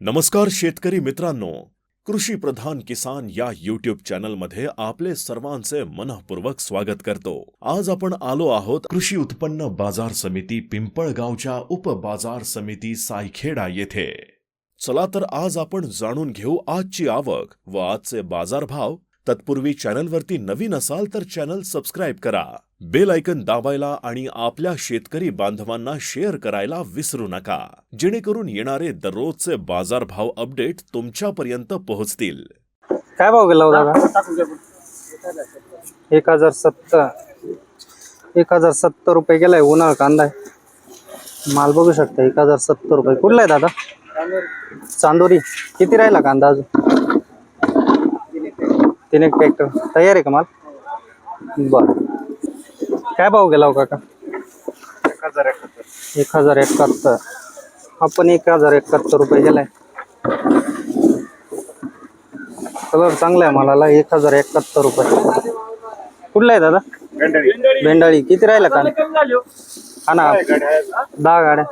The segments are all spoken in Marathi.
नमस्कार शेतकरी मित्रांनो. कृषी प्रधान किसान या युट्यूब चॅनलमध्ये आपले सर्वांचे मनःपूर्वक स्वागत करतो. आज आपण आलो आहोत कृषी उत्पन्न बाजार समिती पिंपळगावच्या उप बाजार समिती सायखेडा येथे. चला तर आज आपण जाणून घेऊ आजची आवक व आजचे बाजारभाव. तत्पूर्वी चॅनलवरती नवीन असाल तर चॅनल सबस्क्राईब करा. बेल ऐकन दाबायला आणि आपल्या शेतकरी बांधवांना शेअर करायला विसरू नका. जेणेकरून येणारे दररोजचे बाजारभाव अपडेट तुमच्यापर्यंत पोहोचतील. काय भाव गेला हो दादा? एक हजार सत्तर. एक हजार सत्तर रुपये गेलाय उन्हाळा कांदा आहे. माल बघू शकता एक हजार सत्तर रुपये. कुठला आहे दादा? चांदोरी. किती राहिला कांदा अजून? तीन एक ट्रॅक्टर तयार आहे का माल? बरं. काय भाव गेला हो काका? एक हजार एकाहत्तर. हा पण एक हजार एकाहत्तर रुपये गेलाय. कलर चांगला आहे मालाला एक हजार एकाहत्तर रुपये. कुठला आहे दादा? भेंडाळी. किती राहिला का हा. ना. दहा गाड्या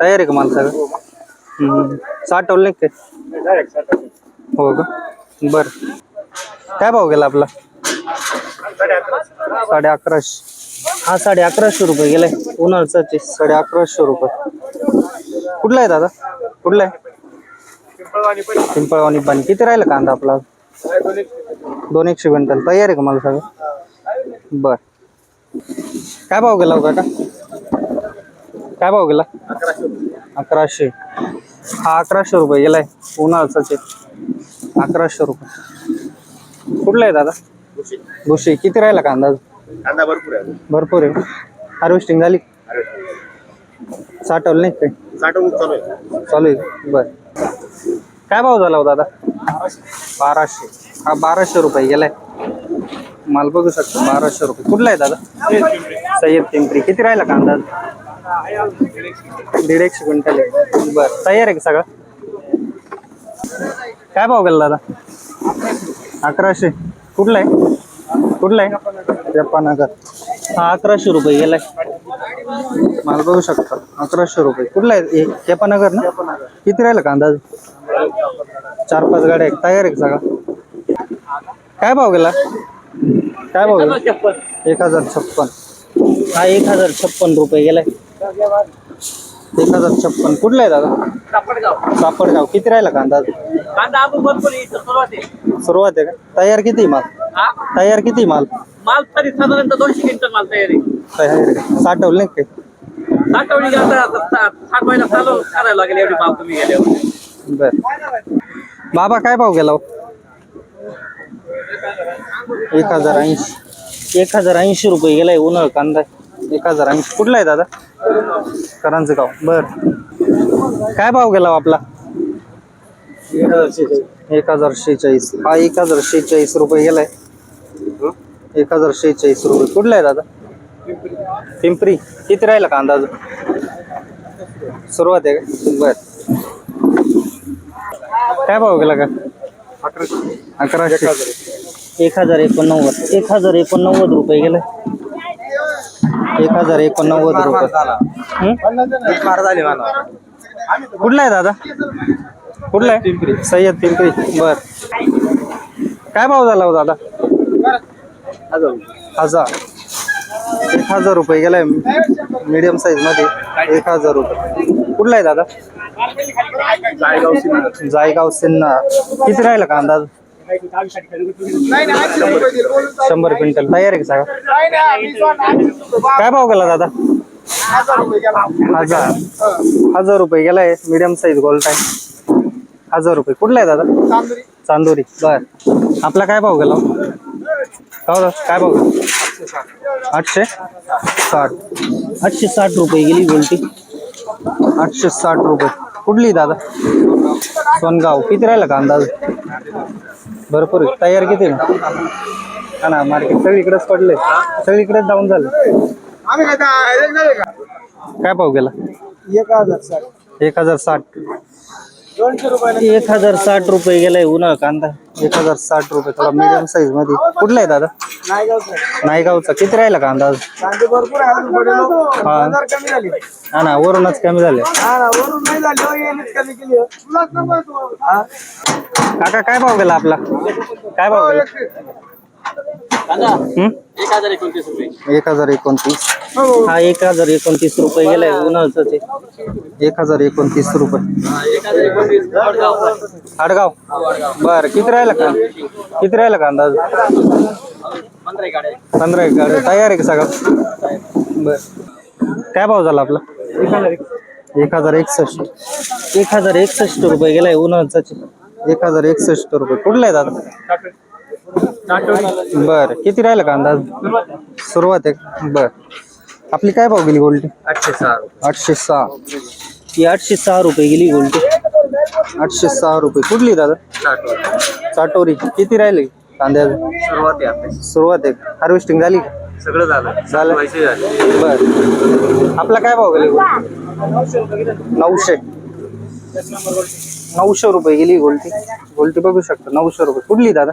तयार आहे का माल सगळं? हम्म. साठवलं नाही काय हो का? बर. काय भाव गेला आपला? साडे अकराशे. हा साडे अकराशे रुपये गेलाय. उन्हाळचा ते साडे अकराशे रुपये. कुठला आहे दादा? कुठला आहे? पिंपळवाणी पाणी. किती राहिलं कांदा आपला दोन एकशे क्विंटल. तयार आहे का मला सगळं? बर. काय भाव गेला हो काका काय भाव गेला? अकराशे. हा अकराशे रुपये गेलाय. उन्हाळचा ते अकराशे रुपये. कुठला आहे दादा? भुशी. किती राहिला कांदा कांदा भरपूर आहे भरपूर आहे. हार्वेस्टिंग झाली. साठवलं नाही काय साठवून चालू आहे. चालू आहे. बर. काय भाव झाला हो दादा? बाराशे. हा बाराशे रुपये गेलाय. माल बघू शकतो बाराशे रुपये. कुठला आहे दादा? सय्यद पिंपरी. किती राहिला कांदा? दीड एकशे क्विंटल आहे. बर. तयार आहे का सगळं? काय भाव गेला दादा? अकराशे. कुठला आहे? कुठला आहे? जपानगर. हा अकराशे रुपये गेलाय. माल बघू शकता. अकराशे रुपये. कुठला आहे? हे केपानगर ना? किती राहिलं कांदा चार पाच गाड्या आहेत. तयार आहे का सगळा. काय भाव गेला? काय भाव गेला? एक हजार छप्पन. हा एक हजार छप्पन रुपये गेलाय. एक हजार छप्पन. कुठला आहे दादा? सापडगाव किती राहिला कांदा सुरुवात आहे. का? तयार किती माल? हा? तयार किती माल? माल तरी साधारणतः दोनशे क्विंटल माल तयारी तयार आहे? साठवलं नाही काय साठवणी आता सा- साठ महिना चालू करायला लागेल एवढी माल तुम्ही गेल्यावर. बर. बाबा काय भाव गेला हो? एक हजार ऐंशी. एक हजार ऐंशी रुपये गेलाय उन्हाळ कांदा. एक हजार ऐंशी. कुठला आहे दादा? करांचं गाव. बर. काय भाव गेला हो आपला? एक हजार शेहेचाळीस. हा एक हजार शेहेचाळीस रुपये गेलाय. एक हजार शेहेचाळीस रुपये. कुठला आहे दादा? पिंपरी. किती राहिला कांदा अजून सुरुवात आहे का? बर. काय भाव गेला का? अकराशे. एक हजार एकोणनव्वद. एक हजार एकोणनव्वद रुपये गेले. एक हजार एकोणनव्वद रुपये? कुठला आहे दादा? कुठला आहे? पिंपरी. सय्यद पिंपरी. बर. काय भाव झाला हो दादा? हजार. एक हजार रुपये गेलाय मीडियम साईजमध्ये. एक हजार रुपये. कुठला आहे दादा? जायगाव सिन्ना किती राहिला का अंदाज? शंभर क्विंटल. तयार आहे का काय भाव गेला दादा? हजार. हजार रुपये गेलाय मीडियम साईज गोल्ड आहे. हजार रुपये. कुठला आहे दादा? चांदोरी. बर. आपला काय भाव गेला? का? काय भाव गेला? आठशे साठ. आठशे साठ रुपये गेली गोल्टी आठशे साठ रुपये. कुठली दादा? सोनगाव. किती राहिला का अंदाज? भरपूर. तयार किती ना हा ना मार्केट सगळीकडेच पडले सगळीकडेच डाऊन झालं. काय भाव गेला? एक हजार साठ. एक हजार साठ. एक हजार साठ रुपये गेलाय उन्हाळा कांदा एक हजार साठ रुपये थोडा मीडियम साईजमध्ये कुठला आहे दादा नायगावचा किती राहिला कांदा हो. हा. हजार कमी झाली हा ना वरूनच कमी झाले हा ना वरून नाही झाली हो, येणीच कमी केली हो. हा. काका काय भाव गेला आपला काय भाव गेला हम्म? एक हजार एकोणतीस एकोणतीस. हा. एक हजार एकोणतीस रुपये गेलाय उन्हाळ्याचं ते. एक हजार एकोणतीस रुपये. आडगाव? बर किती राहिला का किती राहिला का अंदाज पंधरा एक गाड्या. तयार आहे का सगळं? बर. काय भाव झाला आपला? एक हजार एकसष्ट. एक हजार एकसष्ट रुपये गेलाय उन्हाळ्याचा एक हजार एकसष्ट रुपये. कुठला आहे दादा बर किती राहिला का अंदाज? सुरुवात आहे. बर. आपली काय भाव गेली गोल्टी आठशे सहा आठशे सहा. ही आठशे सहा रुपये गेली गोल्टी आठशे सहा रुपये. कुठली दादा? चाटोरी. किती राहिले कांद्या सुरुवात आहे आपली. सुरुवात आहे. हार्वेस्टिंग झाली? का? सगळं झालं. झालं. पैसे झाले. बर. आपला काय भाव गेले नऊशे. नऊशे रुपये गेली गोल्टी. गोल्टी बघू शकता नऊशे रुपये. कुठली दादा?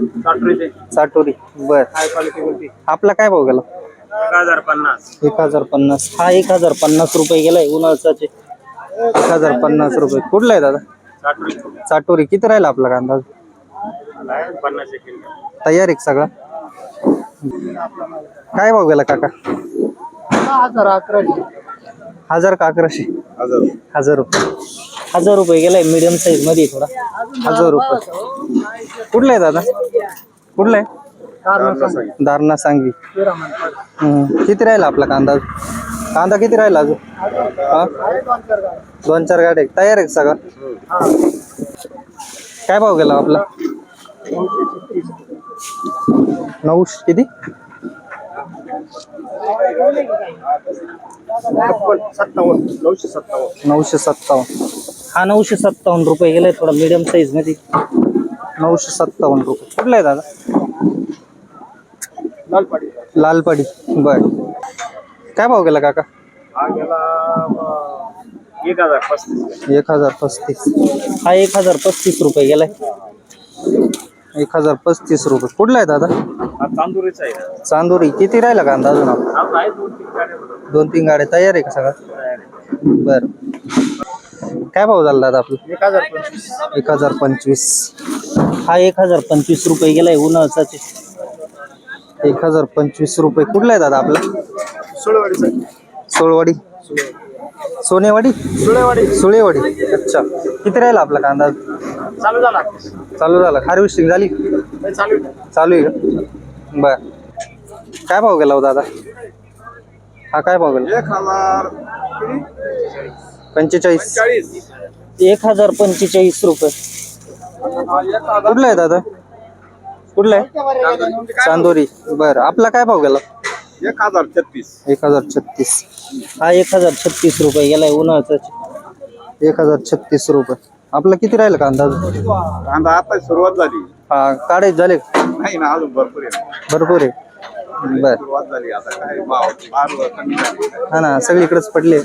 चाटोरी बर. हाय क्वालिटी बोलती आपला काय भाव गेला? एक हजार पन्नास. एक हजार पन्नास. हा एक हजार पन्नास रुपये गेलाय उन्हाळ्याचे. एक हजार पन्नास रुपये. कुठला आहे दादा? चाटरी किती राहिला आपला कांदा पन्नास एक तयार आहे का सगळा? काय भाव गेला काका? हजार अकराशे. हजार का अकराशे? हजार रुपये. हजार रुपये गेलाय मीडियम साईजमध्ये थोडा. हजार रुपये. कुठला आहे दादा? कुठला? आहे दारणा सांगवी. हम्म. किती राहिला आपला कांदा? कांदा किती राहिला अजून? हा? दोन चार गाड्या आहेत. तयार आहे का सगळा? काय भाव गेला आपला? नऊ किती? सत्तावन्न. नऊशे सत्तावन्न. नऊशे सत्तावन्न. हा नऊशे सत्तावन्न रुपये गेलाय थोडा मीडियम साईजमध्ये. नऊशे सत्तावन्न रुपये. कुठला आहे दादा? लालपाडी. लालपाडी. बर. काय भाव गेला काका? हा एक हजार पस्तीस. एक हजार पस्तीस. हा एक हजार पस्तीस रुपये गेलाय. एक हजार पस्तीस रुपये. कुठला आहे दादा? हा तांदूरीचा आहे. चांदोरी. किती राहिला कांदा अजून? आपला? हा आहे दोन तीन गाड्या. बघा. दोन तीन गाड्या तयार आहे का सगळं? बर. काय भाव झाला दादा आपला? एक हजार पंचवीस. एक हजार पंचवीस. हा एक हजार पंचवीस रुपये गेलाय उन्हाळ्याचे एक हजार पंचवीस रुपये. कुठला आहे दादा आपला? सुळेवाडीचा सोळवाडी. सोनेवाडी? सुळेवाडी. सुळेवाडी. अच्छा. किती राहिला आपला कांदा? चालू झाला. चालू झाला. हार्वेस्टिंग झाली? चालू आहे. चालू आहे का? बर. काय भाव गेला हो दादा? हा काय भाव गेला? एक हजार. पंचेचाळीस. चाळीस एक हजार पंचेचाळीस रुपये. कुठला आहे दादा? कुठला आहे? चांदोरी. बर आपला काय भाव गेला? एक हजार छत्तीस. एक हजार छत्तीस. हा एक हजार छत्तीस रुपये गेलाय उन्हाळ्याचा. एक हजार छत्तीस रुपये. आपला किती राहिला कांदा अजून? कांदा आता सुरुवात झाली. हा काढायचे झाले का? नाही ना अजून भरपूर आहे. भरपूर आहे. बर. सुरुवात झाली आता काय भाव भाव कमी झाली. हा ना सगळीकडेच पडले.